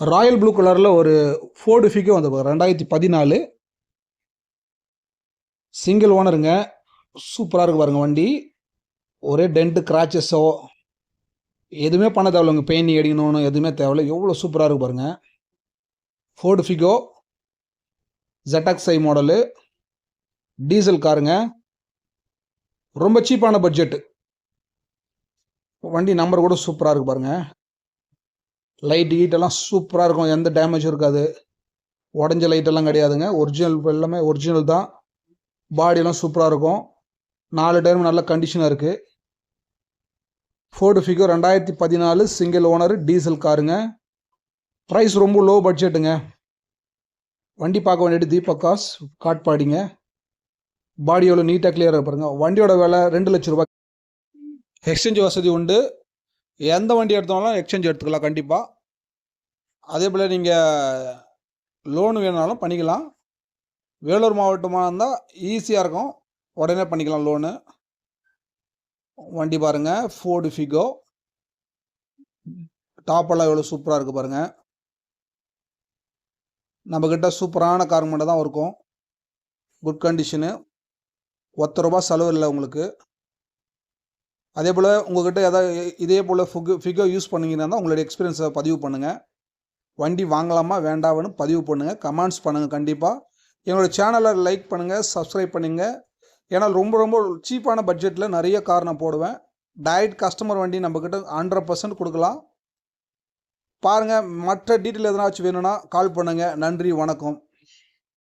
Royal blue கலரில் ஒரு Ford Figo வந்து ரெண்டாயிரத்தி பதினாலு. சிங்கிள் ஓனருங்க சூப்பராக இருக்கு பாருங்கள் வண்டி. ஒரே டென்ட்டு கிராச்சஸோ எதுவுமே பண்ண தேவையில்லைங்க பெயிண்டிங் அடிக்கணும்னு எதுவுமே தேவையில்ல. எவ்வளோ சூப்பராக இருக்கு பாருங்கள் ஃபோர்டு ஃபிகோ ஜெட்டாக்ஸை மாடலு டீசல் காருங்க ரொம்ப சீப்பான பட்ஜெட்டு வண்டி நம்பர் கூட சூப்பராக இருக்கு பாருங்கள் லைட் கீட்டெல்லாம் சூப்பராக இருக்கும். எந்த டேமேஜும் இருக்காது. உடஞ்ச லைட்டெல்லாம் கிடையாதுங்க. ஒரிஜினல் எல்லாமே ஒரிஜினல் தான். பாடியெல்லாம் சூப்பராக இருக்கும். நாலு டயரும் நல்ல கண்டிஷனாக இருக்குது ஃபோர்டு ஃபிகோ ரெண்டாயிரத்தி பதினாலு சிங்கிள் ஓனர் டீசல் காருங்க ப்ரைஸ் ரொம்ப லோ பட்ஜெட்டுங்க வண்டி பார்க்க வேண்டியது தீபக்காஸ் காட்பாடிங்க. பாடி எவ்வளோ நீட்டாக கிளியராக பாருங்க. வண்டியோட விலை ரெண்டு லட்ச ரூபாய். எக்ஸ்சேஞ்ச் வசதி உண்டு. எந்த வண்டி எடுத்தாலும் எக்ஸ்சேஞ்ச் எடுத்துக்கலாம் கண்டிப்பாக அதே போல் நீங்கள் லோன் வேணுனாலும் பண்ணிக்கலாம். வேலூர் மாவட்டமாக இருந்தால் ஈஸியாக இருக்கும். உடனே பண்ணிக்கலாம் லோனு வண்டி பாருங்கள் ஃபோர்டு ஃபிகோ டாப்பெல்லாம் எவ்வளோ சூப்பராக இருக்குது பாருங்கள் நம்மக்கிட்ட சூப்பரான கார் மட்டும் தான் இருக்கும். குட் கண்டிஷனு ஒத்த ரூபா செலவு இல்லை உங்களுக்கு. அதே போல் உங்கள்கிட்ட எதாவது இதே போல் ஃபுகு ஃபிகோ யூஸ் பண்ணீங்கன்னா உங்களுடைய எக்ஸ்பீரியன்ஸை பதிவு பண்ணுங்கள் வண்டி வாங்கலாமா வேண்டாம்னு பதிவு பண்ணுங்கள் கமெண்ட்ஸ் பண்ணுங்கள் கண்டிப்பாக எங்களோட சேனலை லைக் பண்ணுங்கள் சப்ஸ்கிரைப் பண்ணுங்கள் ஏன்னா ரொம்ப ரொம்ப சீப்பான பட்ஜெட்டில் நிறைய கார் நான் போடுவேன். டயட் கஸ்டமர் வண்டி நம்மக்கிட்ட ஹண்ட்ரட் பர்சன்ட் கொடுக்கலாம். பாருங்கள் மற்ற டீட்டெயில் எதனாச்சும் வேணும்னா கால் பண்ணுங்கள் நன்றி வணக்கம்.